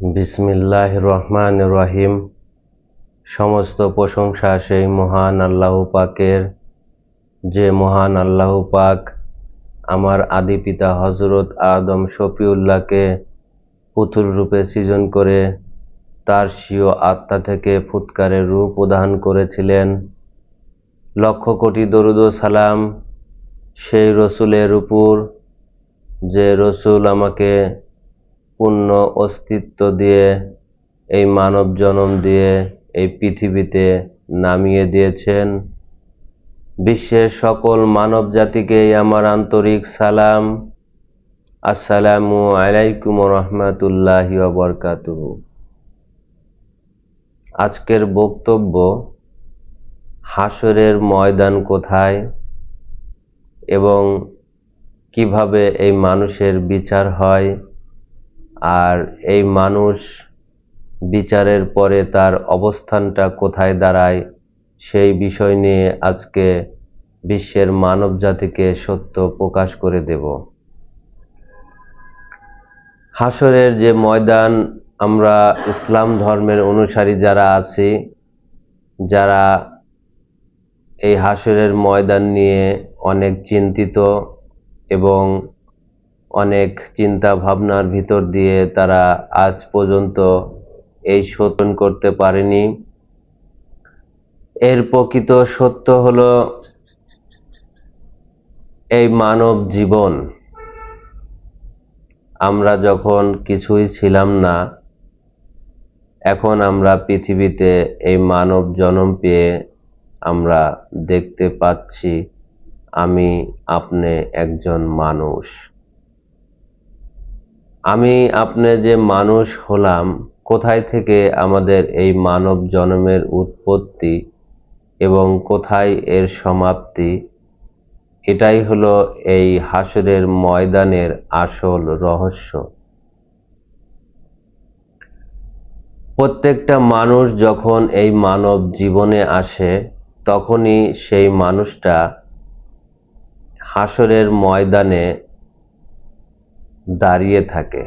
বিসমিল্লাহ রহমান রহিম। সমস্ত প্রশংসা সেই মহান আল্লাহ পাকের, যে মহান আল্লাহ পাক আমার আদি পিতা হজরত আদম শফিউল্লাহকে পুতুল রূপে সৃজন করে তার স্বীয় আত্মা থেকে ফুৎকারের রূপ প্রদান করেছিলেন। লক্ষ কোটি দরুদ সালাম সেই রসুলের উপর, যে রসুল আমাকে পূর্ণ অস্তিত্ব দিয়ে, এই মানব জনম দিয়ে, এই পৃথিবীতে নামিয়ে দিয়েছেন। বিশ্বের সকল মানব জাতিকে আমার আন্তরিক সালাম। আসসালামু আলাইকুম রহমতুল্লাহি বরকাতুহু। আজকের বক্তব্য হাসরের ময়দান কোথায় এবং কীভাবে এই মানুষের বিচার হয় আর এই মানুষ বিচারের পরে তার অবস্থানটা কোথায় দাঁড়ায়, সেই বিষয় নিয়ে আজকে বিশ্বের মানব জাতিকে সত্য প্রকাশ করে দেব। হাসরের যে ময়দান, আমরা ইসলাম ধর্মের অনুসারী যারা আছি, যারা এই হাসরের ময়দান নিয়ে অনেক চিন্তিত এবং অনেক চিন্তা ভাবনার ভিতর দিয়ে তারা আজ পর্যন্ত এই শোধন করতে পারেনি। এর প্রকৃত সত্য হলো এই মানব জীবন। আমরা যখন কিছুই ছিলাম না, এখন আমরা পৃথিবীতে এই মানব জন্ম পেয়ে আমরা দেখতে পাচ্ছি, আমি আপনি একজন মানুষ। আমি আপনি যে মানুষ হলাম, কোথায় থেকে আমাদের এই মানব জন্মের উৎপত্তি এবং কোথায় এর সমাপ্তি, এটাই হলো এই হাসরের ময়দানের আসল রহস্য। প্রত্যেকটা মানুষ যখন এই মানব জীবনে আসে, তখনই সেই মানুষটা হাসরের ময়দানে দাঁড়িয়ে থাকে।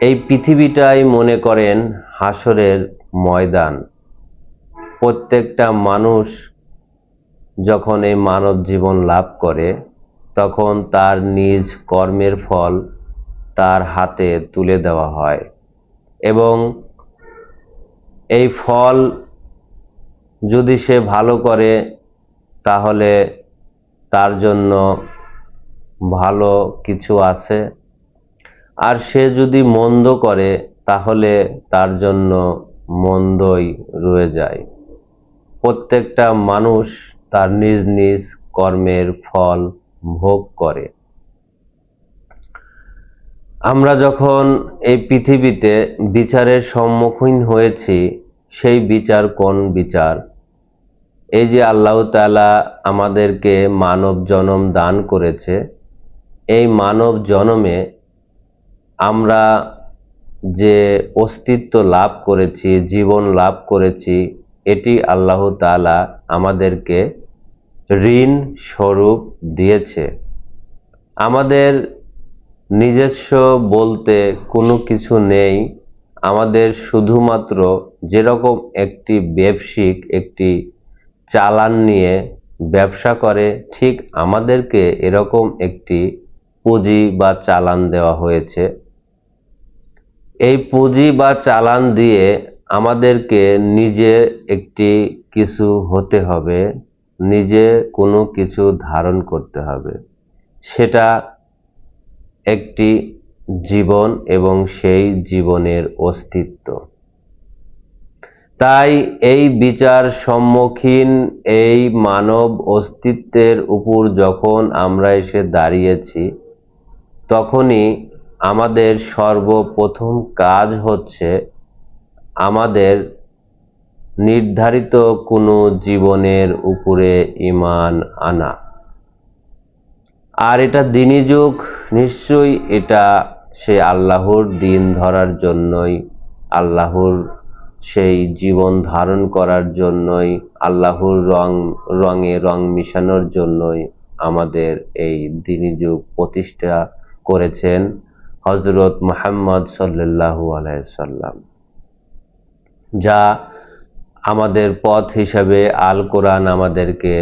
এই পৃথিবীটাই মনে করেন হাসরের ময়দান। প্রত্যেকটা মানুষ যখন এই মানব জীবন লাভ করে, তখন তার নিজ কর্মের ফল তার হাতে তুলে দেওয়া হয় এবং এই ফল যদি সে ভালো করে, তাহলে তার জন্য ভালো কিছু আছে। আর সে যদি মন্দ করে, তাহলে তার জন্য মন্দই রয়ে যায়। প্রত্যেকটা মানুষ তার নিজ নিজ কর্মের ফল ভোগ করে। আমরা যখন এই পৃথিবীতে বিচারের সম্মুখীন হয়েছি, সেই বিচার কোন বিচার? এই যে আল্লাহ তালা আমাদেরকে মানব জনম দান করেছে এই মানব জনমে আমরা যে অস্তিত্ব লাভ করেছি, জীবন লাভ করেছি, এটি আল্লাহ তালা আমাদেরকে ঋণ স্বরূপ দিয়েছে। আমাদের নিজস্ব বলতে কোনো কিছু নেই। আমাদের শুধুমাত্র যেরকম একটি ব্যবসিক একটি চালান নিয়ে ব্যবসা করে, ঠিক আমাদেরকে এরকম একটি পুঁজি বা চালান দেওয়া হয়েছে। এই পুঁজি বা চালান দিয়ে আমাদেরকে নিজে একটি কিছু হতে হবে, নিজে কোনো কিছু ধারণ করতে হবে। সেটা একটি জীবন এবং সেই জীবনের অস্তিত্ব। তাই এই বিচার সম্মুখীন এই মানব অস্তিত্বের উপর যখন আমরা এসে দাঁড়িয়েছি তখনই আমাদের সর্বপ্রথম কাজ হচ্ছে আমাদের নির্ধারিত কোনো জীবনের উপরে ইমান আনা। আর এটা দিনী যুগ, নিশ্চয়ই এটা সে আল্লাহর দিন ধরার জন্যই, আল্লাহর সেই জীবন ধারণ করার জন্যই, আল্লাহর রং, রঙে রং মিশানোর জন্যই আমাদের এই দিনী যুগ প্রতিষ্ঠা করেছেন হজরত মোহাম্মদ সাল্লাল্লাহু আলাইসাল্লাম যা আমাদের পথ হিসাবে আল কোরআন আমাদেরকে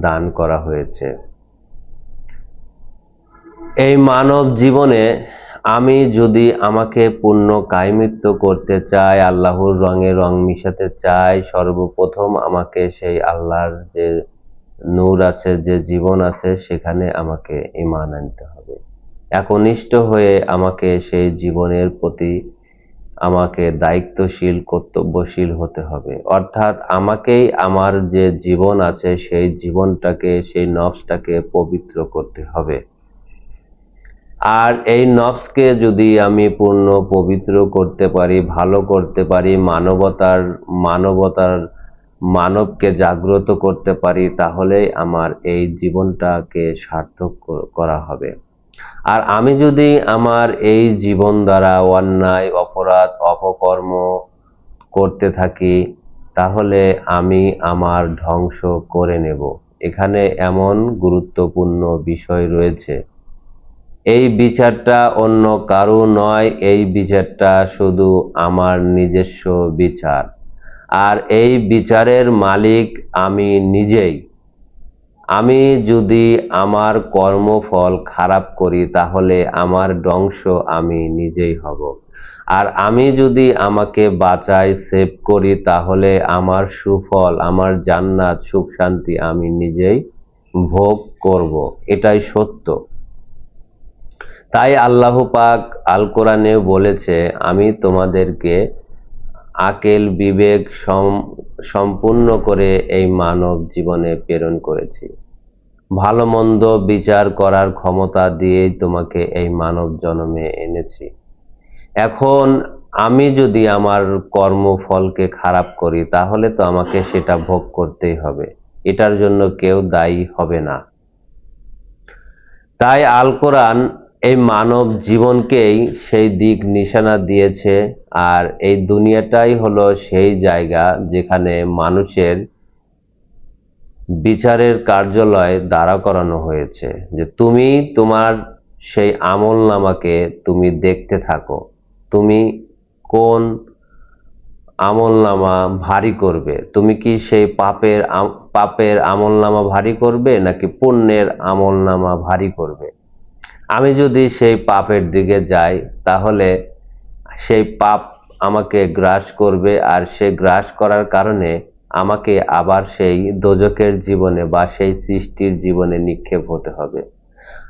দান করা হয়েছে। এই মানব জীবনে আমি যদি আমাকে পূর্ণ কায়মিত্ব করতে চাই, আল্লাহর রঙে রং মিশাতে চাই, সর্বপ্রথম আমাকে সেই আল্লাহর যে নূর আছে, যে জীবন আছে, সেখানে আমাকে ইমান আনতে হবে। একনিষ্ঠ হয়ে আমাকে সেই জীবনের প্রতি আমাকে দায়িত্বশীল, কর্তব্যশীল হতে হবে। অর্থাৎ আমাকেই আমার যে জীবন আছে, সেই জীবনটাকে, সেই নফসটাকে পবিত্র করতে হবে। আর এই নফসকে যদি আমি পূর্ণ পবিত্র করতে পারি, ভালো করতে পারি, মানবতার মানবতার, মানবকে জাগ্রত করতে পারি তাহলে আমার এই জীবনটাকে সার্থক করা হবে। আর আমি যদি আমার এই জীবন দ্বারা অন্যায়, অপরাধ, অপকর্ম করতে থাকি, তাহলে আমি আমার ধ্বংস করে নেব। এখানে এমন গুরুত্বপূর্ণ বিষয় রয়েছে। এই বিচারটা অন্য কারও নয়, এই বিচারটা শুধু আমার নিজস্ব বিচার। আর এই বিচারের মালিক আমি নিজেই। আমি যদি আমার কর্মফল খারাপ করি, তাহলে আমার ধ্বংস আমি নিজেই হব। আর আমি যদি আমাকে বাঁচাই, সেভ করি, তাহলে আমার সুফল, আমার জান্নাত, সুখ, শান্তি আমি নিজেই ভোগ করব। এটাই সত্য। তাই আল্লাহ পাক আল কোরআনে বলেছে, আমি তোমাদেরকে আকেল, বিবেক সম্পূর্ণ করে এই মানব জীবনে প্রেরণ করেছি। ভালো মন্দ বিচার করার ক্ষমতা দিয়েই তোমাকে এই মানব জন্মে এনেছি। এখন আমি যদি আমার কর্মফলকে খারাপ করি, তাহলে তো আমাকে সেটা ভোগ করতেই হবে। এটার জন্য কেউ দায়ী হবে না। তাই আল কোরআন এই মানব জীবনকেই সেই দিক নিশানা দিয়েছে, আর এই দুনিয়াটাই হলো সেই জায়গা যেখানে মানুষের বিচারের কার্যালয় দাঁড়া করানো হয়েছে যে তুমি তোমার সেই আমল নামাকে তুমি দেখতে থাকো। তুমি কোন আমল নামা ভারী করবে? তুমি কি সেই পাপের পাপের আমল নামা ভারী করবে নাকি পুণ্যের আমল নামা ভারী করবে? আমি যদি সেই পাপের দিকে যাই, তাহলে সেই পাপ আমাকে গ্রাস করবে আর সে গ্রাস করার কারণে আমাকে আবার সেই দোজকের জীবনে বা সেই সৃষ্টির জীবনে নিক্ষেপ হতে হবে।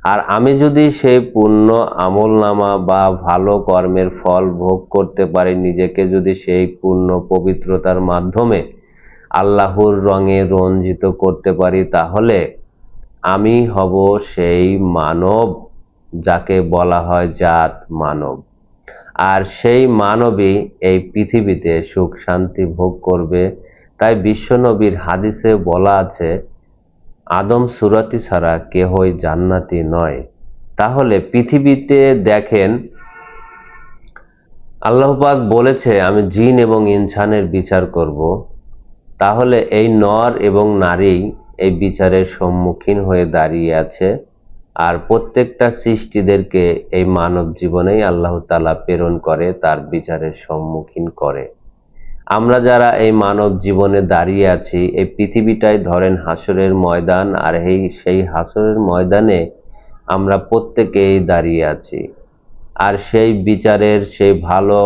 আর আমি যদি সেই পূর্ণ আমল নামা বা ভালো কর্মের ফল ভোগ করতে পারি, নিজেকে যদি সেই পূর্ণ পবিত্রতার মাধ্যমে আল্লাহর রঙে রঞ্জিত করতে পারি, তাহলে আমি হব সেই মানব যাকে বলা হয় জাত মানব। আর সেই মানবই এই পৃথিবীতে সুখ শান্তি ভোগ করবে তাই বিশ্বনবীর হাদিসে বলা আছে, আদম সুরাতি ছাড়া কেহই জান্নাতি নয়। তাহলে পৃথিবীতে দেখেন আল্লাহবাক বলেছে, আমি জিন এবং ইনসানের বিচার করব। তাহলে এই নর এবং নারী এই বিচারের সম্মুখীন হয়ে দাঁড়িয়ে আছে, আর প্রত্যেকটা সৃষ্টিদেরকে এই মানব জীবনেই আল্লাহ তালা প্রেরণ করে, তার বিচারের সম্মুখীন করে। আমরা যারা এই মানব জীবনে দাঁড়িয়ে আছি, এই পৃথিবীটাই ধরেন হাসরের ময়দান, আর এই সেই হাসরের ময়দানে আমরা প্রত্যেকেই দাঁড়িয়ে আছি। আর সেই বিচারের, সেই ভালো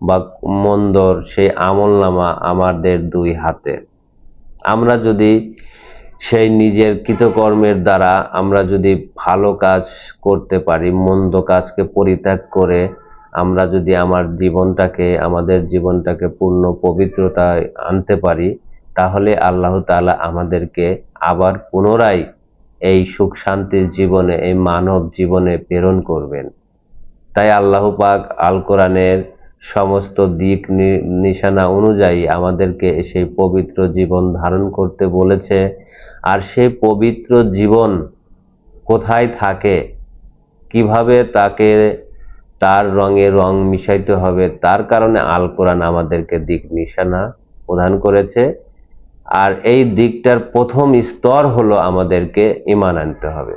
বা মন্দর, সেই আমলনামা আমাদের দুই হাতে। আমরা যদি সেই নিজের কৃতকর্মের দ্বারা আমরা যদি ভালো কাজ করতে পারি, মন্দ কাজকে পরিত্যাগ করে আমরা যদি আমার জীবনটাকে, আমাদের জীবনটাকে পূর্ণ পবিত্রতায় আনতে পারি, তাহলে আল্লাহ তালা আমাদেরকে আবার পুনরায় এই সুখ শান্তির জীবনে, এই মানব জীবনে প্রেরণ করবেন। তাই আল্লাহ পাক আল কোরআনের সমস্ত দিক নিশানা অনুযায়ী আমাদেরকে সেই পবিত্র জীবন ধারণ করতে বলেছে। আর সেই পবিত্র জীবন কোথায় থাকে, কীভাবে তাকে তার রঙে রং মিশাইতে হবে। তার কারণে আল কোরআন আমাদেরকে দিক নিশানা প্রদান করেছে। আর এই দিকটার প্রথম স্তর হলো আমাদেরকে ইমান আনতে হবে।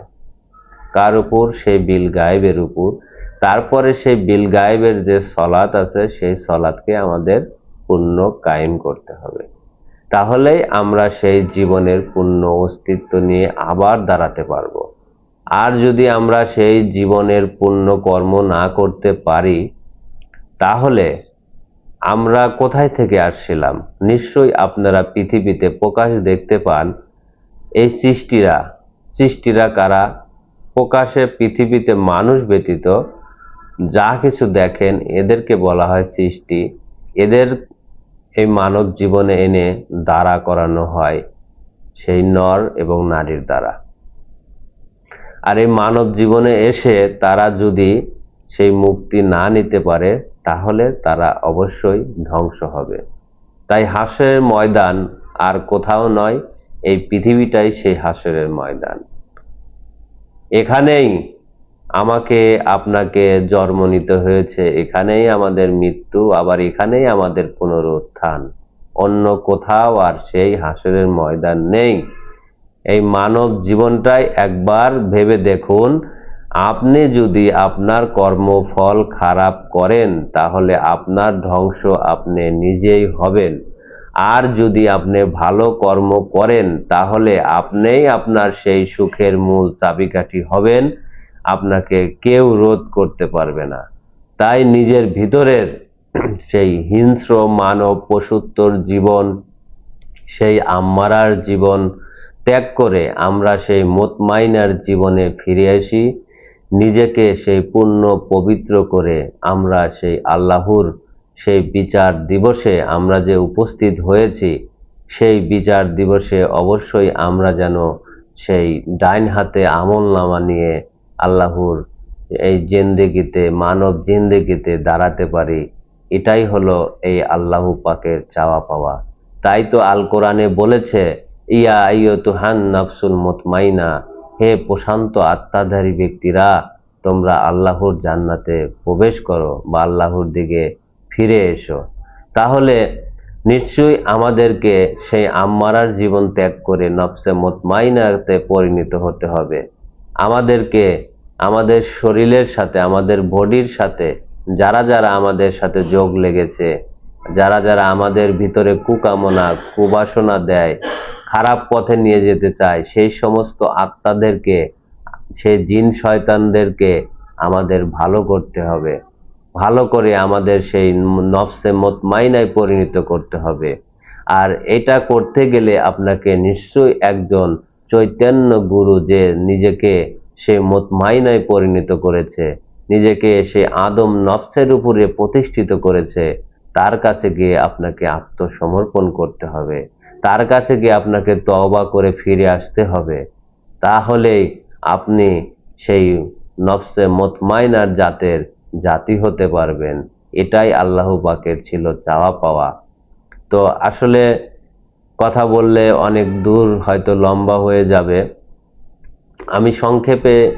কার উপর? সেই বিল গায়েবের উপর। তারপরে সেই বিল গায়েবের যে সলাৎ আছে, সেই সলাৎকে আমাদের পূর্ণ কায়েম করতে হবে। তাহলেই আমরা সেই জীবনের পূর্ণ অস্তিত্ব নিয়ে আবার দাঁড়াতে পারব। আর যদি আমরা সেই জীবনের পূর্ণ কর্ম না করতে পারি, তাহলে আমরা কোথায় থেকে আসছিলাম? নিশ্চয়ই আপনারা পৃথিবীতে প্রকাশ দেখতে পান, এই সৃষ্টিরা সৃষ্টিরা কারা? প্রকাশে পৃথিবীতে মানুষ ব্যতীত যা কিছু দেখেন, এদেরকে বলা হয় সৃষ্টি। এদের এই মানব জীবনে এনে দাঁড়া করানো হয় সেই নর এবং নারীর দ্বারা। আর এই মানব জীবনে এসে তারা যদি সেই মুক্তি না নিতে পারে, তাহলে তারা অবশ্যই ধ্বংস হবে। তাই হাসের ময়দান আর কোথাও নয়, এই পৃথিবীটাই সেই হাসরের ময়দান। এখানেই আমাকে, আপনাকে জন্ম নিতে হয়েছে, এখানেই আমাদের মৃত্যু, আবার এখানেই আমাদের পুনরুত্থান। অন্য কোথাও আর সেই হাসরের ময়দান নেই। এই মানব জীবনটাই একবার ভেবে দেখুন। আপনি যদি আপনার কর্মফল খারাপ করেন, তাহলে আপনার ধ্বংস আপনি নিজেই হবেন। আর যদি আপনি ভালো কর্ম করেন, তাহলে আপনিই আপনার সেই সুখের মূল চাবিকাঠি হবেন। আপনাকে কেউ রোধ করতে পারবে না। তাই নিজের ভিতরের সেই হিংস্র মানব পশুত্বর জীবন, সেই আম্মারার জীবন ত্যাগ করে আমরা সেই মোতমাইনার জীবনে ফিরে আসি, নিজেকে সেই পূর্ণ পবিত্র করে আমরা সেই আল্লাহর সেই বিচার দিবসে আমরা যে উপস্থিত হয়েছি, সেই বিচার দিবসে অবশ্যই আমরা যেন সেই ডাইন হাতে আমল নামা নিয়ে আল্লাহর এই জিন্দেগিতে, মানব জিন্দেগিতে দাঁড়াতে পারি। এটাই হলো এই আল্লাহ পাকের চাওয়া পাওয়া। তাই তো আল কোরআনে বলেছে ইয়া আইয় তুহান নাফসুল মতমাইনা, হে প্রশান্ত আত্মাধারী ব্যক্তিরা, তোমরা আল্লাহর জান্নাতে প্রবেশ করো বা আল্লাহর দিকে ফিরে এসো। তাহলে নিশ্চয়ই আমাদেরকে সেই আম্মারার জীবন ত্যাগ করে নফসে মতমাইনাতে পরিণত হতে হবে। আমাদেরকে আমাদের শরীরের সাথে, আমাদের বডির সাথে, যারা যারা আমাদের সাথে যোগ লেগেছে, যারা যারা আমাদের ভিতরে কুকামনা, কুবাসনা দেয় খারাপ পথে নিয়ে যেতে চায়, সেই সমস্ত আত্মাদেরকে, সেই জিন শয়তানদেরকে আমাদের ভালো করতে হবে। ভালো করে আমাদের সেই নফসে মতমাইনায় পরিণত করতে হবে। আর এটা করতে গেলে আপনাকে নিশ্চয়ই একজন চৈতন্য গুরু যে নিজেকে সে মতমাইনায় পরিণত করেছে, নিজেকে সে আদম নফসের উপরে প্রতিষ্ঠিত করেছে, তার কাছে গিয়ে আপনাকে আত্মসমর্পণ করতে হবে। তার কাছে গিয়ে আপনাকে তওবা করে ফিরে আসতে হবে। তাহলেই আপনি সেই নফসে মতমাইনার জাতের জাতি হতে পারবেন। এটাই আল্লাহ পাকের ছিল চাওয়া পাওয়া। তো আসলে কথা বললে অনেক দূর হয়তো লম্বা হয়ে যাবে। আমি সংক্ষেপে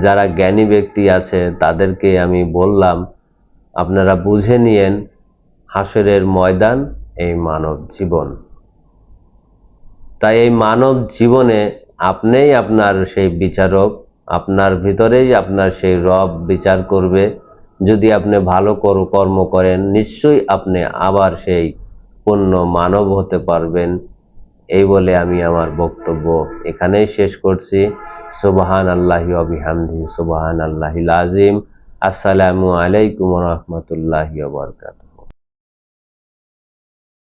যারা জ্ঞানী ব্যক্তি আছে, তাদেরকে আমি বললাম, আপনারা বুঝে নিয়েন, হাসরের ময়দান, এই মানব জীবন। তাই এই মানব জীবনে আপনিই আপনার সেই বিচারক, আপনার ভিতরেই আপনার সেই রব বিচার করবে। যদি আপনি ভালো কর্ম করেন, নিশ্চয়ই আপনি আবার সেই পূর্ণ মানব হতে পারবেন। এই বলে আমি আমার বক্তব্য এখানেই শেষ করছি। সুবাহান আল্লাহি অবিহামদি সুবাহান আল্লাহিল আজিম আসসালামু আলাইকুম রহমতুল্লাহি বরকাত